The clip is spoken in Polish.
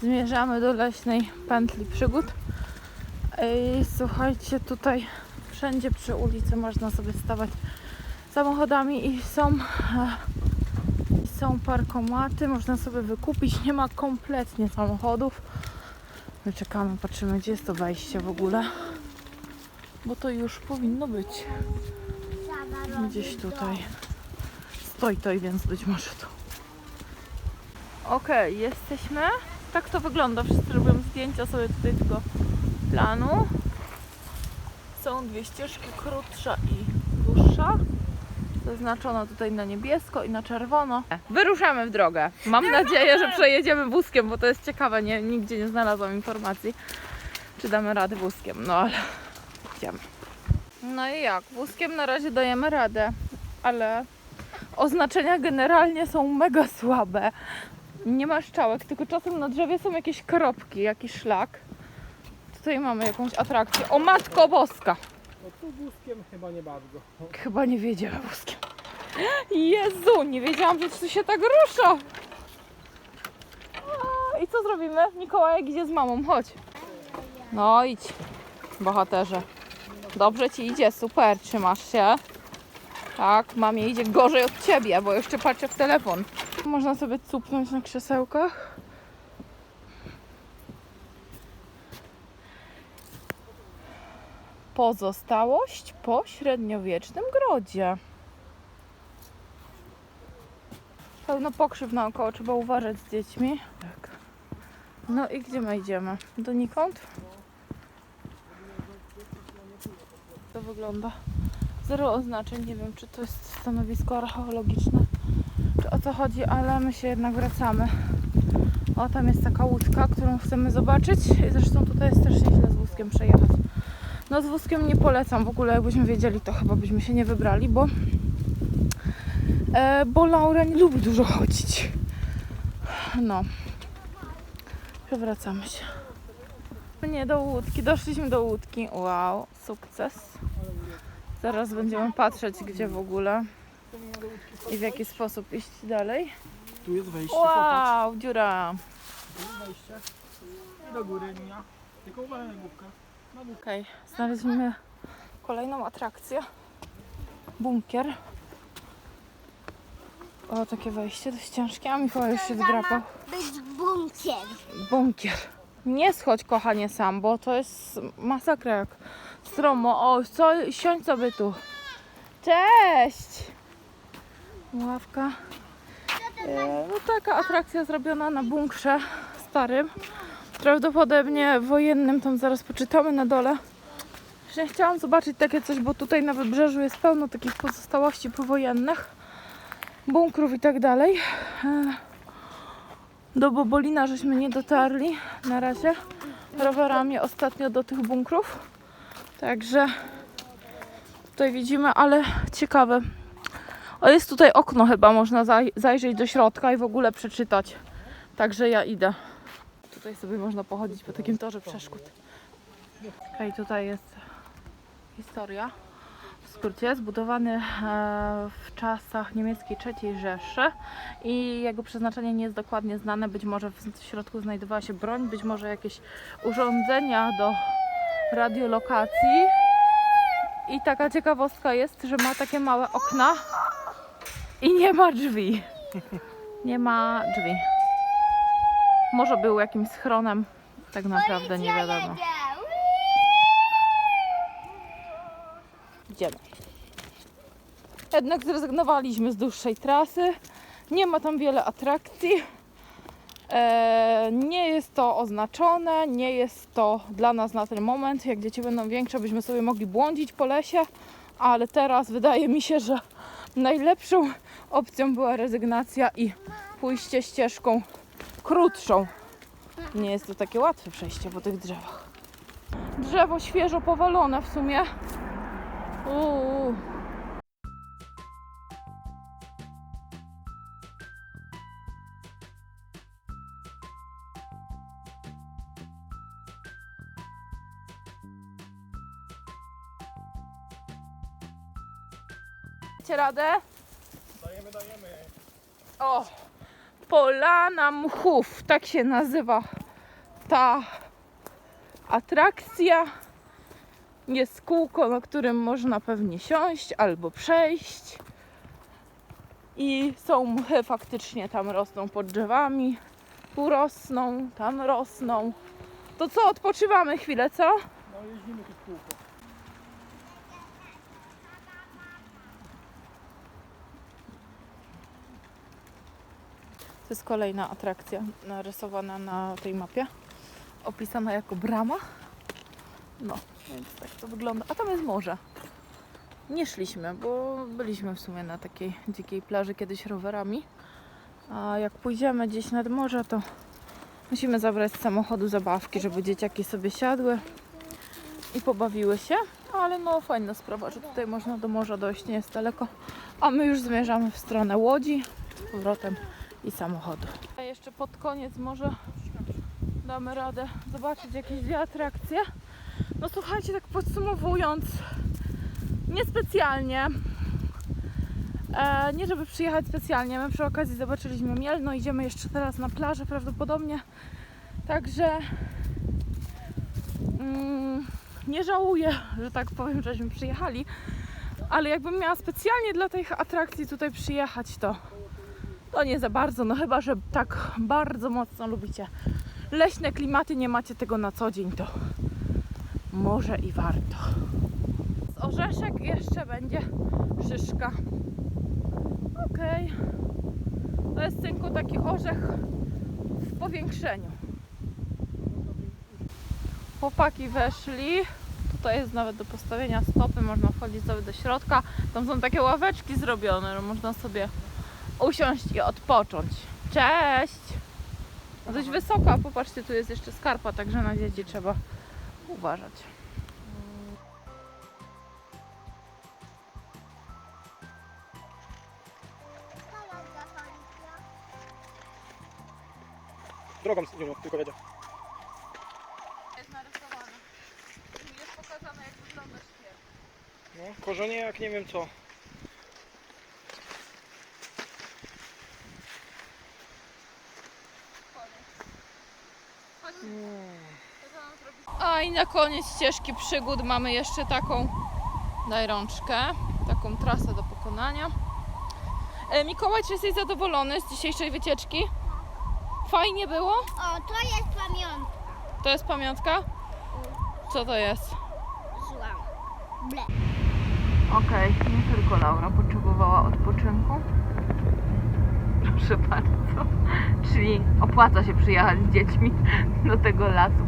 Zmierzamy do leśnej pętli przygód. I słuchajcie, tutaj wszędzie przy ulicy można sobie stawać samochodami i są, e, i są parkomaty, można sobie wykupić. Nie ma kompletnie samochodów. My czekamy, patrzymy, gdzie jest to wejście w ogóle. Bo to już powinno być gdzieś tutaj. Stoi to i więc być może tu. Okej, jesteśmy. Tak to wygląda. Wszyscy robią zdjęcia sobie tutaj tego planu. Są dwie ścieżki, krótsza i dłuższa. Zaznaczono tutaj na niebiesko i na czerwono. Wyruszamy w drogę. Mam nadzieję, że przejedziemy wózkiem, bo to jest ciekawe. Nie, nigdzie nie znalazłam informacji, czy damy radę wózkiem. No ale idziemy. No i jak? Wózkiem na razie dajemy radę, ale oznaczenia generalnie są mega słabe. Nie ma szczałek, tylko czasem na drzewie są jakieś kropki, jakiś szlak. Tutaj mamy jakąś atrakcję. O matko boska! No tu wózkiem chyba nie bardzo. Chyba nie wiedziemy wózkiem. Jezu, nie wiedziałam, że to się tak rusza. A, I co zrobimy? Mikołajek idzie z mamą, chodź. No idź, bohaterze. Dobrze ci idzie, super, trzymasz się. Tak, mamie idzie gorzej od ciebie, bo jeszcze patrzę w telefon. Można sobie cupnąć na krzesełkach. Pozostałość po średniowiecznym grodzie. Pełno pokrzyw naokoło, trzeba uważać z dziećmi. Tak. No i gdzie my idziemy? Donikąd? To wygląda. Zero oznaczeń, nie wiem czy to jest stanowisko archeologiczne, co chodzi, ale my się jednak wracamy. O, tam jest taka łódka, którą chcemy zobaczyć. Zresztą tutaj jest też nieźle z wózkiem przejechać. No z wózkiem nie polecam w ogóle, jakbyśmy wiedzieli, to chyba byśmy się nie wybrali, bo e, bo Laura nie lubi dużo chodzić. No. Przewracamy się. Nie do łódki, doszliśmy do łódki. Wow, sukces. Zaraz będziemy patrzeć, gdzie w ogóle i w jaki sposób iść dalej. Tu jest wejście, popatrz. Wow, dziura. Tu jest wejście. I do góry linia. Tylko uważaj na główkę. Na główkę. Okej, znaleźliśmy kolejną atrakcję. Bunkier. O, takie wejście dość ciężkie, a Mikołaj już się wydrapał. być bunkier. Bunkier. Nie schodź, kochanie, sam, bo to jest masakra jak stromo. O, co, siądź sobie tu. Cześć! Ławka. E, No taka atrakcja zrobiona na bunkrze starym. Prawdopodobnie wojennym, tam zaraz poczytamy na dole. Właśnie chciałam zobaczyć takie coś, bo tutaj na wybrzeżu jest pełno takich pozostałości powojennych. Bunkrów i tak dalej. E, do Bobolina żeśmy nie dotarli na razie rowerami ostatnio do tych bunkrów. Także tutaj widzimy, ale ciekawe. O, jest tutaj okno chyba, można zaj- zajrzeć do środka i w ogóle przeczytać. Także ja idę. Tutaj sobie można pochodzić po takim torze przeszkód. Okej, tutaj jest historia. W skrócie, zbudowany e, w czasach niemieckiej III Rzeszy i jego przeznaczenie nie jest dokładnie znane. Być może w środku znajdowała się broń, być może jakieś urządzenia do radiolokacji. I taka ciekawostka jest, że ma takie małe okna i nie ma drzwi. Nie ma drzwi. Może był jakimś schronem, tak naprawdę nie wiadomo. Idziemy. Jednak zrezygnowaliśmy z dłuższej trasy. Nie ma tam wiele atrakcji. E, nie jest to oznaczone, nie jest to dla nas na ten moment. Jak dzieci będą większe, byśmy sobie mogli błądzić po lesie, ale teraz wydaje mi się, że najlepszą opcją była rezygnacja i pójście ścieżką krótszą. Nie jest to takie łatwe przejście po tych drzewach. Drzewo świeżo powalone w sumie. Uuu. Dacie radę? Dajemy, dajemy. O! Polana Mchów, tak się nazywa ta atrakcja. Jest kółko, na którym można pewnie siąść albo przejść. I są mchy faktycznie tam rosną pod drzewami. Tu rosną, tam rosną. To co, odpoczywamy chwilę, co? No jeździmy tu kółko. To jest kolejna atrakcja narysowana na tej mapie. Opisana jako brama. No, więc tak to wygląda. A tam jest morze. Nie szliśmy, bo byliśmy w sumie na takiej dzikiej plaży kiedyś rowerami. A jak pójdziemy gdzieś nad morze, to musimy zabrać z samochodu zabawki, żeby dzieciaki sobie siadły i pobawiły się. Ale no fajna sprawa, że tutaj można do morza dojść, nie jest daleko. A my już zmierzamy w stronę Łodzi z powrotem i samochodu. A jeszcze pod koniec może damy radę zobaczyć jakieś dwie atrakcje. No słuchajcie, tak podsumowując, niespecjalnie. E, nie żeby przyjechać specjalnie, my przy okazji zobaczyliśmy Mielno, idziemy jeszcze teraz na plażę prawdopodobnie. Także mm, nie żałuję, że tak powiem, żeśmy przyjechali. Ale jakbym miała specjalnie dla tych atrakcji tutaj przyjechać, to to nie za bardzo, no chyba, że tak bardzo mocno lubicie leśne klimaty, nie macie tego na co dzień, to może i warto. Z orzeszek jeszcze będzie szyszka. Okej. To jest synku taki orzech w powiększeniu. Chłopaki weszli. Tutaj jest nawet do postawienia stopy, można wchodzić sobie do środka. Tam są takie ławeczki zrobione, że można sobie usiąść i odpocząć. Cześć! Dość wysoka, popatrzcie, tu jest jeszcze skarpa, także na dzieci trzeba uważać. Drogą idziemy, tylko wiedział. Jest narysowane. Jest pokazane, jak wygląda świat. No, korzenie jak nie wiem co. na koniec ścieżki przygód mamy jeszcze taką, daj rączkę, taką trasę do pokonania. E, Mikołaj, czy jesteś zadowolony z dzisiejszej wycieczki? Fajnie było? O, to jest pamiątka. To jest pamiątka? Co to jest? Zła. Ble. Okej, nie tylko Laura potrzebowała odpoczynku. Proszę bardzo. Czyli opłaca się przyjechać z dziećmi do tego lasu